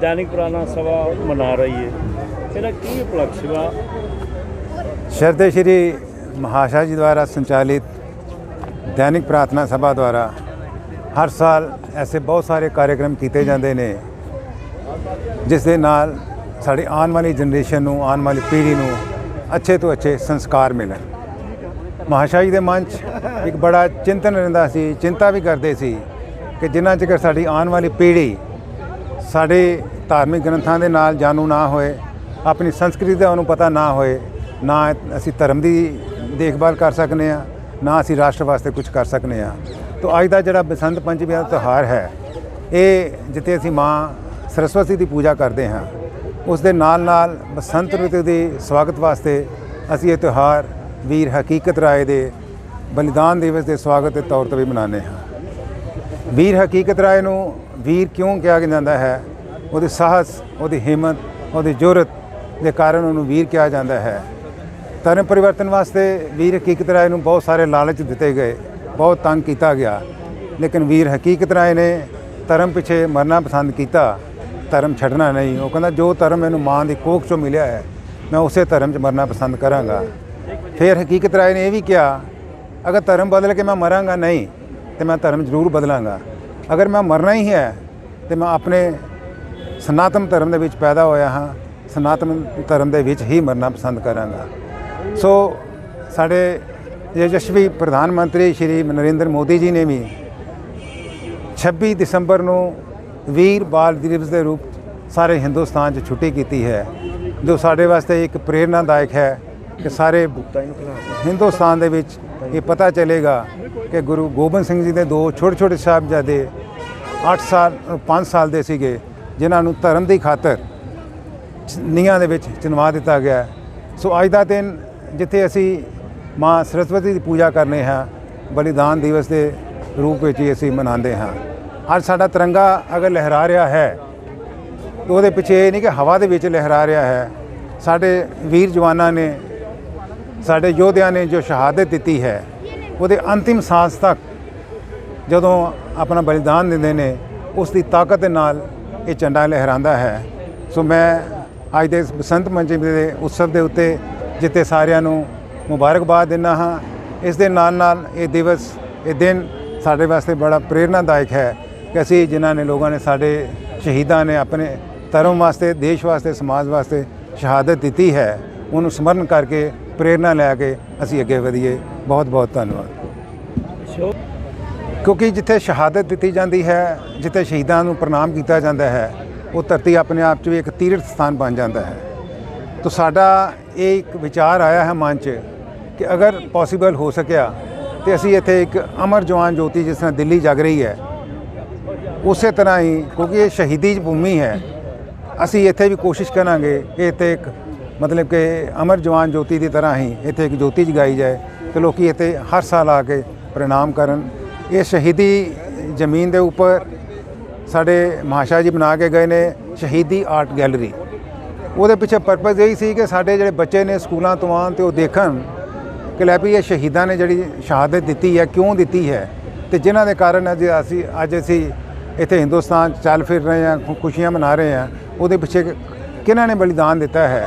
ਦੈਨਿਕ ਪ੍ਰਾਣਾ ਸਭਾ ਮਨਾ ਰਹੀ ਹੈ। ਇਹਦਾ ਕੀ ਉਪਲਕਸ਼ ਸ਼ਰਦੇ ਸ਼੍ਰੀ ਮਹਾਸ਼ਾ ਜੀ ਦੁਆਰਾ ਸੰਚਾਲਿਤ ਦੈਨਿਕ ਪ੍ਰਾਰਥਨਾ ਸਭਾ ਦੁਆਰਾ ਹਰ ਸਾਲ ਐਸੇ ਬਹੁਤ ਸਾਰੇ ਕਾਰਜਕ੍ਰਮ ਕੀਤੇ ਜਾਂਦੇ ਨੇ, ਜਿਸ ਦੇ ਨਾਲ ਸਾਡੀ ਆਉਣ ਵਾਲੀ ਜਨਰੇਸ਼ਨ ਨੂੰ, ਆਉਣ ਵਾਲੀ ਪੀੜ੍ਹੀ ਨੂੰ ਅੱਛੇ ਤੋਂ ਅੱਛੇ ਸੰਸਕਾਰ ਮਿਲਣ। ਮਹਾਸ਼ਾ ਜੀ ਦੇ ਮਨ 'ਚ ਇੱਕ ਬੜਾ ਚਿੰਤਨ ਰਹਿੰਦਾ ਸੀ, ਚਿੰਤਾ ਵੀ ਕਰਦੇ ਸੀ ਕਿ ਜਿੰਨਾ ਚਿਰ ਸਾਡੀ ਆਉਣ ਵਾਲੀ ਪੀੜ੍ਹੀ ਸਾਡੇ ਧਾਰਮਿਕ ਗ੍ਰੰਥਾਂ ਦੇ ਨਾਲ ਜਾਣੂ ਨਾ ਹੋਏ, ਆਪਣੀ ਸੰਸਕ੍ਰਿਤੀ ਦਾ ਉਹਨੂੰ ਪਤਾ ਨਾ ਹੋਏ, ਨਾ ਅਸੀਂ ਧਰਮ ਦੀ ਦੇਖਭਾਲ ਕਰ ਸਕਨੇ ਆ, ਨਾ ਅਸੀਂ ਰਾਸ਼ਟਰ ਵਾਸਤੇ ਕੁਝ ਕਰ ਸਕਨੇ ਆ। ਤੋਂ ਅੱਜ ਦਾ ਜਿਹੜਾ ਬਸੰਤ ਪੰਚਮੀ ਦਾ ਤਿਉਹਾਰ ਹੈ, ਇਹ ਜਿੱਥੇ ਅਸੀਂ ਮਾਂ ਸਰਸਵਤੀ ਦੀ ਪੂਜਾ ਕਰਦੇ ਹਾਂ, ਉਸ ਦੇ ਨਾਲ ਨਾਲ ਬਸੰਤ ਰੁੱਤ ਦੇ ਸਵਾਗਤ ਵਾਸਤੇ ਅਸੀਂ ਇਹ ਤਿਉਹਾਰ ਵੀਰ ਹਕੀਕਤ ਰਾਏ ਦੇ ਬਲੀਦਾਨ ਦਿਵਸ ਦੇ ਸਵਾਗਤ ਦੇ ਤੌਰ ਤੇ ਵੀ ਮਨਾਉਂਦੇ ਹਾਂ। ਵੀਰ ਹਕੀਕਤ ਰਾਏ ਨੂੰ ਵੀਰ ਕਿਉਂ ਕਿਹਾ ਜਾਂਦਾ ਹੈ? ਉਹਦੇ ਸਾਹਸ, ਉਹਦੀ ਹਿੰਮਤ, ਉਹਦੀ ਜੁਰਤ ਦੇ ਕਾਰਨ ਉਹਨੂੰ ਵੀਰ ਕਿਹਾ ਜਾਂਦਾ ਹੈ। ਧਰਮ ਪਰਿਵਰਤਨ ਵਾਸਤੇ ਵੀਰ ਹਕੀਕਤ ਰਾਏ ਨੂੰ ਬਹੁਤ ਸਾਰੇ ਲਾਲਚ ਦਿੱਤੇ ਗਏ, ਬਹੁਤ ਤੰਗ ਕੀਤਾ ਗਿਆ। ਲੇਕਿਨ ਵੀਰ ਹਕੀਕਤ ਰਾਏ ਨੇ ਧਰਮ ਪਿੱਛੇ ਮਰਨਾ ਪਸੰਦ ਕੀਤਾ, ਧਰਮ ਛੱਡਣਾ ਨਹੀਂ। ਉਹ ਕਹਿੰਦਾ, ਜੋ ਧਰਮ ਮੈਨੂੰ ਮਾਂ ਦੀ ਕੋਖ ਚੋਂ ਮਿਲਿਆ ਹੈ, ਮੈਂ ਉਸੇ ਧਰਮ 'ਚ ਮਰਨਾ ਪਸੰਦ ਕਰਾਂਗਾ। ਫਿਰ ਹਕੀਕਤ ਰਾਏ ਨੇ ਇਹ ਵੀ ਕਿਹਾ, ਅਗਰ ਧਰਮ ਬਦਲ ਕੇ ਮੈਂ ਮਰਾਂਗਾ ਨਹੀਂ ਤੇ ਮੈਂ ਧਰਮ ਜ਼ਰੂਰ ਬਦਲਾਂਗਾ। ਅਗਰ ਮੈਂ ਮਰਨਾ ਹੀ ਹੈ ਤੇ ਮੈਂ ਆਪਣੇ ਸਨਾਤਨ ਧਰਮ ਦੇ ਵਿੱਚ ਪੈਦਾ ਹੋਇਆ ਹਾਂ ਸਨਾਤਨ ਧਰਮ ਦੇ ਵਿੱਚ ਹੀ ਮਰਨਾ ਪਸੰਦ ਕਰਾਂਗਾ। ਸੋ ਸਾਡੇ ਯਸ਼ਸਵੀ ਪ੍ਰਧਾਨ ਮੰਤਰੀ ਸ਼੍ਰੀ ਨਰਿੰਦਰ ਮੋਦੀ ਜੀ ਨੇ ਵੀ 26 ਦਸੰਬਰ ਨੂੰ ਵੀਰ ਬਾਲ ਦਿਵਸ ਦੇ ਰੂਪ ਸਾਰੇ ਹਿੰਦੁਸਤਾਨ 'ਚ ਛੁੱਟੀ ਕੀਤੀ ਹੈ ਜੋ ਸਾਡੇ ਵਾਸਤੇ ਇੱਕ ਪ੍ਰੇਰਨਾਦਾਇਕ ਹੈ ਕਿ ਸਾਰੇ ਹਿੰਦੁਸਤਾਨ ਦੇ ਵਿੱਚ ਇਹ ਪਤਾ ਚੱਲੇਗਾ ਕਿ ਗੁਰੂ ਗੋਬਿੰਦ ਸਿੰਘ ਜੀ ਦੇ ਦੋ ਛੋਟੇ ਛੋਟੇ ਸਾਹਿਬਜ਼ਾਦੇ 8 ਸਾਲ 5 ਸਾਲ ਦੇ ਸੀਗੇ, ਜਿਨ੍ਹਾਂ ਨੂੰ ਧਰਮ ਦੀ ਖਾਤਰ ਨੀਹਾਂ ਦੇ ਵਿੱਚ ਚਿਣਵਾ ਦਿੱਤਾ ਗਿਆ ਸੋ ਅੱਜ ਦਾ ਦਿਨ ਜਿੱਥੇ ਅਸੀਂ ਮਾਂ ਸਰਸਵਤੀ ਦੀ ਪੂਜਾ ਕਰਨੇ ਹਾਂ, ਬਲੀਦਾਨ ਦਿਵਸ ਦੇ ਰੂਪ ਵਿੱਚ ਹੀ ਅਸੀਂ ਮਨਾਉਂਦੇ ਹਾਂ। ਅੱਜ ਸਾਡਾ ਤਿਰੰਗਾ ਅਗਰ ਲਹਿਰਾ ਰਿਹਾ ਹੈ ਉਹਦੇ ਪਿੱਛੇ ਇਹ ਨਹੀਂ ਕਿ ਹਵਾ ਦੇ ਵਿੱਚ ਲਹਿਰਾ ਰਿਹਾ ਹੈ। ਸਾਡੇ ਵੀਰ ਜਵਾਨਾਂ ਨੇ ਸਾਡੇ ਯੋਧਿਆਂ ਨੇ ਜੋ ਸ਼ਹਾਦਤ ਦਿੱਤੀ ਹੈ, ਉਹਦੇ ਅੰਤਿਮ ਸਾਹ ਤੱਕ ਜਦੋਂ ਆਪਣਾ ਬਲੀਦਾਨ ਦਿੰਦੇ ਨੇ, ਉਸ ਦੀ ਤਾਕਤ ਦੇ ਨਾਲ ਇਹ ਝੰਡਾ ਲਹਿਰਾਂਦਾ ਹੈ। ਸੋ ਮੈਂ ਅੱਜ ਦੇ ਇਸ ਬਸੰਤ ਪੰਚਮੀ ਦੇ ਉਤਸਵ ਦੇ ਉੱਤੇ ਜਿੱਤੇ ਸਾਰਿਆਂ ਨੂੰ ਮੁਬਾਰਕਬਾਦ ਦਿੰਦਾ ਹਾਂ। ਇਸ ਦੇ ਨਾਲ ਨਾਲ ਇਹ ਦਿਵਸ, ਇਹ ਦਿਨ ਸਾਡੇ ਵਾਸਤੇ ਬੜਾ ਪ੍ਰੇਰਨਾਦਾਇਕ ਹੈ ਕਿ ਅਸੀਂ ਜਿਨ੍ਹਾਂ ਨੇ ਲੋਕਾਂ ਨੇ ਸਾਡੇ ਸ਼ਹੀਦਾਂ ਨੇ ਆਪਣੇ ਧਰਮ ਵਾਸਤੇ, ਦੇਸ਼ ਵਾਸਤੇ, ਸਮਾਜ ਵਾਸਤੇ ਸ਼ਹਾਦਤ ਦਿੱਤੀ ਹੈ, ਉਹਨੂੰ ਸਮਰਨ ਕਰਕੇ ਪ੍ਰੇਰਨਾ ਲੈ ਕੇ ਅਸੀਂ ਅੱਗੇ ਵਧੀਏ। ਬਹੁਤ ਬਹੁਤ ਧੰਨਵਾਦ। ਕਿਉਂਕਿ ਜਿੱਥੇ ਸ਼ਹਾਦਤ ਦਿੱਤੀ ਜਾਂਦੀ ਹੈ, ਜਿੱਥੇ ਸ਼ਹੀਦਾਂ ਨੂੰ ਪ੍ਰਣਾਮ ਕੀਤਾ ਜਾਂਦਾ ਹੈ, ਉਹ ਧਰਤੀ ਆਪਣੇ ਆਪ 'ਚ ਵੀ ਇੱਕ ਤੀਰਥ ਸਥਾਨ ਬਣ ਜਾਂਦਾ ਹੈ। ਤਾਂ ਸਾਡਾ ਇਹ ਇੱਕ ਵਿਚਾਰ ਆਇਆ ਹੈ ਮਨ 'ਚ ਕਿ ਅਗਰ ਪੋਸੀਬਲ ਹੋ ਸਕਿਆ ਤੇ ਅਸੀਂ ਇੱਥੇ ਇੱਕ ਅਮਰ ਜਵਾਨ ਜੋਤੀ ਜਿਸ ਤਰ੍ਹਾਂ ਦਿੱਲੀ ਜਗ ਰਹੀ ਹੈ, ਉਸੇ ਤਰ੍ਹਾਂ ਹੀ ਕਿਉਂਕਿ ਇਹ ਸ਼ਹੀਦੀ ਭੂਮੀ ਹੈ, ਅਸੀਂ ਇੱਥੇ ਵੀ ਕੋਸ਼ਿਸ਼ ਕਰਾਂਗੇ ਕਿ ਇੱਥੇ ਇੱਕ ਮਤਲਬ ਕਿ ਅਮਰ ਜਵਾਨ ਜੋਤੀ ਦੀ ਤਰ੍ਹਾਂ ਹੀ ਇੱਥੇ ਇੱਕ ਜੋਤੀ ਜਗਾਈ ਜਾਏ ਤੇ ਲੋਕੀ ਇੱਥੇ ਹਰ ਸਾਲ ਆ ਕੇ ਪ੍ਰਣਾਮ ਕਰਨ। ਇਹ ਸ਼ਹੀਦੀ ਜ਼ਮੀਨ ਦੇ ਉੱਪਰ ਸਾਡੇ ਮਹਾਸ਼ਾ ਜੀ ਬਣਾ ਕੇ ਗਏ ਨੇ ਸ਼ਹੀਦੀ ਆਰਟ ਗੈਲਰੀ। ਉਹਦੇ ਪਿੱਛੇ ਪਰਪਸ ਇਹੀ ਸੀ ਕਿ ਸਾਡੇ ਜਿਹੜੇ ਬੱਚੇ ਨੇ ਸਕੂਲਾਂ ਤੋਂ ਆਉਣ ਤੇ ਉਹ ਦੇਖਣ ਕਿ ਲੈ ਵੀ ਇਹ ਸ਼ਹੀਦਾਂ ਨੇ ਜਿਹੜੀ ਸ਼ਹਾਦਤ ਦਿੱਤੀ ਹੈ, ਕਿਉਂ ਦਿੱਤੀ ਹੈ ਤੇ ਜਿਨ੍ਹਾਂ ਦੇ ਕਾਰਨ ਅੱਜ ਅਸੀਂ ਅੱਜ ਅਸੀਂ ਇੱਥੇ ਹਿੰਦੁਸਤਾਨ 'ਚ ਚੱਲ ਫਿਰ ਰਹੇ ਹਾਂ ਖੁਸ਼ੀਆਂ ਮਨਾ ਰਹੇ ਹਾਂ। ਉਹਦੇ ਪਿੱਛੇ ਕਿਹਨਾਂ ਨੇ ਬਲੀਦਾਨ ਦਿੱਤਾ ਹੈ?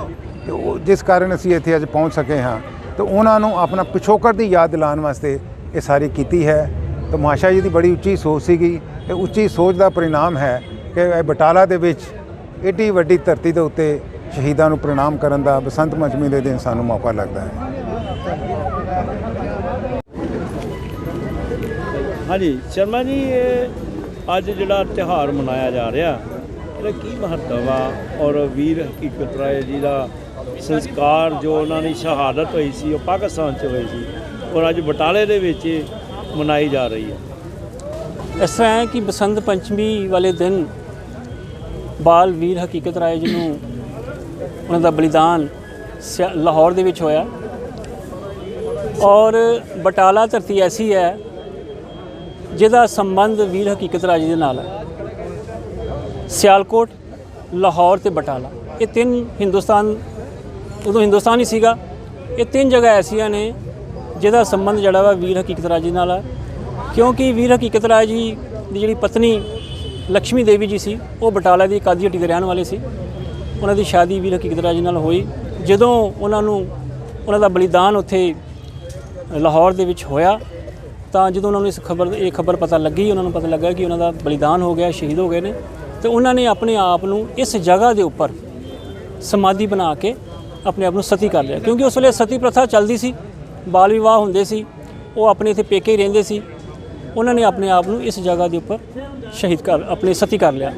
ਤੇ ਉਹ ਜਿਸ ਕਾਰਨ ਅਸੀਂ ਇੱਥੇ ਅੱਜ ਪਹੁੰਚ ਸਕੇ ਹਾਂ, ਤੇ ਉਹਨਾਂ ਨੂੰ ਆਪਣਾ ਪਿਛੋਕੜ ਦੀ ਯਾਦ ਦਿਲਾਉਣ ਵਾਸਤੇ ਇਹ ਸਾਰੀ ਕੀਤੀ ਹੈ। ਤਾਂ ਮਾਸ਼ਾ ਜੀ ਦੀ ਬੜੀ ਉੱਚੀ ਸੋਚ ਸੀਗੀ। ਇਹ ਉੱਚੀ ਸੋਚ ਦਾ ਪਰਿਣਾਮ ਹੈ ਕਿ ਇਹ ਬਟਾਲਾ ਦੇ ਵਿੱਚ ਏਡੀ ਵੱਡੀ ਧਰਤੀ ਦੇ ਉੱਤੇ ਸ਼ਹੀਦਾਂ ਨੂੰ ਪ੍ਰਣਾਮ ਕਰਨ ਦਾ ਬਸੰਤ ਪੰਚਮੀ ਦੇ ਦਿਨ ਸਾਨੂੰ ਮੌਕਾ ਲੱਗਦਾ ਹੈ। ਹਾਂਜੀ, ਸ਼ਰਮਾ ਜੀ, ਇਹ ਅੱਜ ਜਿਹੜਾ ਤਿਉਹਾਰ ਮਨਾਇਆ ਜਾ ਰਿਹਾ, ਇਹਦਾ ਕੀ ਮਹੱਤਵ ਆ? ਔਰ ਵੀਰ ਹਕੀਕਤ ਰਾਏ ਜੀ ਦਾ ਸੰਸਕਾਰ ਜੋ ਉਹਨਾਂ ਦੀ ਸ਼ਹਾਦਤ ਹੋਈ ਸੀ, ਉਹ ਪਾਕਿਸਤਾਨ 'ਚ ਹੋਈ ਸੀ ਔਰ ਅੱਜ ਬਟਾਲੇ ਦੇ ਵਿੱਚ ਮਨਾਈ ਜਾ ਰਹੀ ਹੈ। ਇਸ ਤਰ੍ਹਾਂ ਹੈ ਕਿ ਬਸੰਤ ਪੰਚਮੀ ਵਾਲੇ ਦਿਨ ਬਾਲ ਵੀਰ ਹਕੀਕਤ ਰਾਏ ਜੀ ਨੂੰ ਉਹਨਾਂ ਦਾ ਬਲੀਦਾਨ ਸਿਆ- ਲਾਹੌਰ ਦੇ ਵਿੱਚ ਹੋਇਆ। ਔਰ ਬਟਾਲਾ ਧਰਤੀ ਐਸੀ ਹੈ ਜਿਹਦਾ ਸੰਬੰਧ ਵੀਰ ਹਕੀਕਤ ਰਾਏ ਜੀ ਦੇ ਨਾਲ ਹੈ। ਸਿਆਲਕੋਟ, ਲਾਹੌਰ ਤੇ ਬਟਾਲਾ। ਇਹ ਤਿੰਨ ਹਿੰਦੁਸਤਾਨ ਉਦੋਂ ਹਿੰਦੁਸਤਾਨ ਹੀ ਸੀਗਾ। ਇਹ ਤਿੰਨ ਜਗ੍ਹਾ ਐਸੀਆਂ ਨੇ ਜਿਹਦਾ ਸੰਬੰਧ ਜਿਹੜਾ ਵਾ ਵੀਰ ਹਕੀਕਤ ਰਾਏ ਜੀ ਨਾਲ ਹੈ ਕਿਉਂਕਿ ਵੀਰ ਹਕੀਕਤ ਰਾਏ ਜੀ ਦੀ ਜਿਹੜੀ ਪਤਨੀ ਲక్ష్ਮੀ ਦੇਵੀ ਜੀ ਸੀ, ਉਹ ਬਟਾਲਾ ਦੀ ਕਾਦੀ ਹੱਟੀ ਦੇ ਰਹਿਣ ਵਾਲੇ ਸੀ। ਉਹਨਾਂ ਦੀ ਸ਼ਾਦੀ ਵੀਰ ਹਕੀਕਤ ਰਾਜ ਨਾਲ ਹੋਈ। ਜਦੋਂ ਉਹਨਾਂ ਨੂੰ ਉਹਨਾਂ ਦਾ ਬਲੀਦਾਨ ਉੱਥੇ ਲਾਹੌਰ ਦੇ ਵਿੱਚ ਹੋਇਆ, ਤਾਂ ਜਦੋਂ ਉਹਨਾਂ ਨੂੰ ਇਸ ਖਬਰ ਇਹ ਖਬਰ ਪਤਾ ਲੱਗੀ, ਉਹਨਾਂ ਨੂੰ ਪਤਾ ਲੱਗਾ ਕਿ ਉਹਨਾਂ ਦਾ ਬਲੀਦਾਨ ਹੋ ਗਿਆ, ਸ਼ਹੀਦ ਹੋ ਗਏ ਨੇ। ਤੇ ਉਹਨਾਂ ਨੇ ਆਪਣੇ ਆਪ ਨੂੰ ਇਸ ਜਗ੍ਹਾ ਦੇ ਉੱਪਰ ਸਮਾਧੀ ਬਣਾ ਕੇ ਆਪਣੇ ਆਪ ਨੂੰ ਸਤੀ ਕਰ ਲਿਆ। ਕਿਉਂਕਿ ਉਸ ਵੇਲੇ ਸਤੀ ਪ੍ਰਥਾ ਚੱਲਦੀ ਸੀ, ਬਾਲ ਵਿਵਾਹ ਹੁੰਦੇ ਸੀ, ਉਹ ਆਪਣੇ ਇੱਥੇ ਪੇਕੇ ਹੀ ਰਹਿੰਦੇ ਸੀ। ਉਹਨਾਂ ਨੇ ਆਪਣੇ ਆਪ ਨੂੰ ਇਸ ਜਗ੍ਹਾ ਦੇ ਉੱਪਰ ਸ਼ਹੀਦ ਕਰ, ਆਪਣੇ ਸਤੀ ਕਰ ਲਿਆ।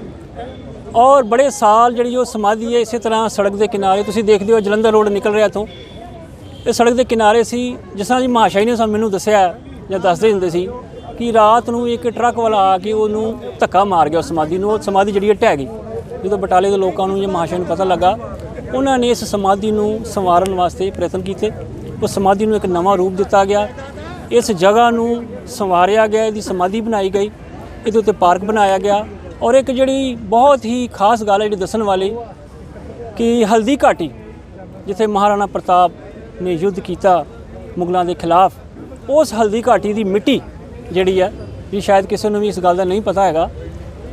ਔਰ ਬੜੇ ਸਾਲ ਜਿਹੜੀ ਉਹ ਸਮਾਧੀ ਹੈ, ਇਸੇ ਤਰ੍ਹਾਂ ਸੜਕ ਦੇ ਕਿਨਾਰੇ, ਤੁਸੀਂ ਦੇਖਦੇ ਹੋ ਜਲੰਧਰ ਰੋਡ ਨਿਕਲ ਰਿਹਾ ਇੱਥੋਂ। ਇਹ ਸੜਕ ਦੇ ਕਿਨਾਰੇ ਸੀ, ਜਿਸ ਤਰ੍ਹਾਂ ਜੀ ਮਹਾਸ਼ਾਈ ਨੇ ਸਾਨੂੰ ਮੈਨੂੰ ਦੱਸਿਆ ਜਾਂ ਦੱਸਦੇ ਹੁੰਦੇ ਸੀ ਕਿ ਰਾਤ ਨੂੰ ਇੱਕ ਟਰੱਕ ਵਾਲਾ ਆ ਕੇ ਉਹਨੂੰ ਧੱਕਾ ਮਾਰ ਗਿਆ ਉਸ ਸਮਾਧੀ ਨੂੰ। ਉਹ ਸਮਾਧੀ ਜਿਹੜੀ ਹੈ ਢਹਿ ਗਈ। ਜਦੋਂ ਬਟਾਲੇ ਦੇ ਲੋਕਾਂ ਨੂੰ ਜਾਂ ਮਹਾਸ਼ਾਈ ਨੂੰ ਪਤਾ ਲੱਗਾ ਉਹਨਾਂ ਨੇ ਇਸ ਸਮਾਧੀ ਨੂੰ ਸੰਵਾਰਨ ਵਾਸਤੇ ਪ੍ਰਯਤਨ ਕੀਤੇ। ਉਸ ਸਮਾਧੀ ਨੂੰ ਇੱਕ ਨਵਾਂ ਰੂਪ ਦਿੱਤਾ ਗਿਆ। ਇਸ ਜਗ੍ਹਾ ਨੂੰ ਸੰਵਾਰਿਆ ਗਿਆ, ਇਹਦੀ ਸਮਾਧੀ ਬਣਾਈ ਗਈ। ਇਹਦੇ ਉੱਤੇ ਪਾਰਕ ਬਣਾਇਆ ਗਿਆ ਔਰ ਇੱਕ ਜਿਹੜੀ ਬਹੁਤ ਹੀ ਖਾਸ ਗੱਲ ਹੈ, ਜਿਹੜੀ ਦੱਸਣ ਵਾਲੀ ਕਿ ਹਲਦੀ ਘਾਟੀ, ਜਿੱਥੇ ਮਹਾਰਾਣਾ ਪ੍ਰਤਾਪ ਨੇ ਯੁੱਧ ਕੀਤਾ ਮੁਗਲਾਂ ਦੇ ਖਿਲਾਫ, ਉਸ ਹਲਦੀ ਘਾਟੀ ਦੀ ਮਿੱਟੀ ਜਿਹੜੀ ਹੈ, ਵੀ ਸ਼ਾਇਦ ਕਿਸੇ ਨੂੰ ਵੀ ਇਸ ਗੱਲ ਦਾ ਨਹੀਂ ਪਤਾ ਹੈਗਾ,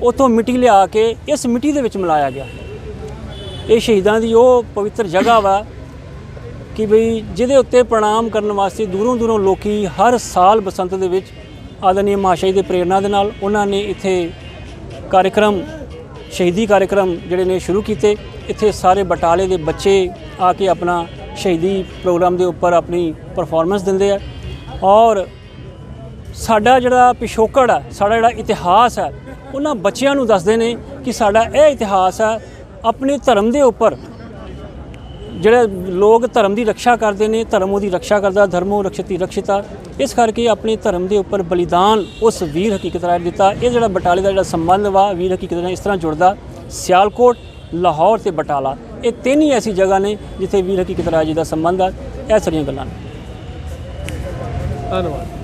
ਉਥੋਂ ਮਿੱਟੀ ਲਿਆ ਕੇ ਇਸ ਮਿੱਟੀ ਦੇ ਵਿੱਚ ਮਿਲਾਇਆ ਗਿਆ। ਇਹ ਸ਼ਹੀਦਾਂ ਦੀ ਉਹ ਪਵਿੱਤਰ ਜਗ੍ਹਾ ਵਾ ਕਿ ਬਈ ਜਿਹਦੇ ਉੱਤੇ ਪ੍ਰਣਾਮ ਕਰਨ ਵਾਸਤੇ ਦੂਰੋਂ ਦੂਰੋਂ ਲੋਕੀ ਹਰ ਸਾਲ ਬਸੰਤ ਦੇ ਵਿੱਚ ਆਦਨੀ ਮਹਾਸ਼ਈ ਦੇ ਪ੍ਰੇਰਣਾ ਦੇ ਨਾਲ ਉਹਨਾਂ ਨੇ ਇੱਥੇ ਕਾਰਜਕ੍ਰਮ ਸ਼ਹੀਦੀ ਕਾਰਜਕ੍ਰਮ ਜਿਹੜੇ ਨੇ ਸ਼ੁਰੂ ਕੀਤੇ। ਇੱਥੇ ਸਾਰੇ ਬਟਾਲੇ ਦੇ ਬੱਚੇ ਆ ਕੇ ਆਪਣਾ ਸ਼ਹੀਦੀ ਪ੍ਰੋਗਰਾਮ ਦੇ ਉੱਪਰ ਆਪਣੀ ਪਰਫਾਰਮੈਂਸ ਦਿੰਦੇ ਆ। ਔਰ ਸਾਡਾ ਜਿਹੜਾ ਪਿਛੋਕੜ ਆ, ਸਾਡਾ ਜਿਹੜਾ ਇਤਿਹਾਸ ਹੈ ਉਹਨਾਂ ਬੱਚਿਆਂ ਨੂੰ ਦੱਸਦੇ ਨੇ ਕਿ ਸਾਡਾ ਇਹ ਇਤਿਹਾਸ ਹੈ ਆਪਣੇ ਧਰਮ ਦੇ ਉੱਪਰ ਜਿਹੜੇ ਲੋਕ ਧਰਮ ਦੀ ਰੱਖਿਆ ਕਰਦੇ ਨੇ, ਧਰਮ ਉਹਦੀ ਰੱਖਿਆ ਕਰਦਾ, ਧਰਮੋ ਰਖਸ਼ਤੀ ਰਖਸ਼ਿਤਾ ਇਸ ਕਰਕੇ ਆਪਣੇ ਧਰਮ ਦੇ ਉੱਪਰ ਬਲੀਦਾਨ ਉਸ ਵੀਰ ਹਕੀਕਤ ਰਾਜ ਦਿੱਤਾ। ਇਹ ਜਿਹੜਾ ਬਟਾਲੇ ਦਾ ਜਿਹੜਾ ਸੰਬੰਧ ਵਾ, ਵੀਰ ਹਕੀਕਤ ਨਾਲ ਇਸ ਤਰ੍ਹਾਂ ਜੁੜਦਾ, ਸਿਆਲਕੋਟ, ਲਾਹੌਰ ਤੇ ਬਟਾਲਾ, ਇਹ ਤਿੰਨ ਹੀ ਐਸੀ ਜਗ੍ਹਾ ਨੇ ਜਿੱਥੇ ਵੀਰ ਹਕੀਕਤ ਰਾਜ ਜੀ ਦਾ ਸੰਬੰਧ ਆ। ਇਹ ਸਾਰੀਆਂ ਗੱਲਾਂ ਧੰਨਵਾਦ।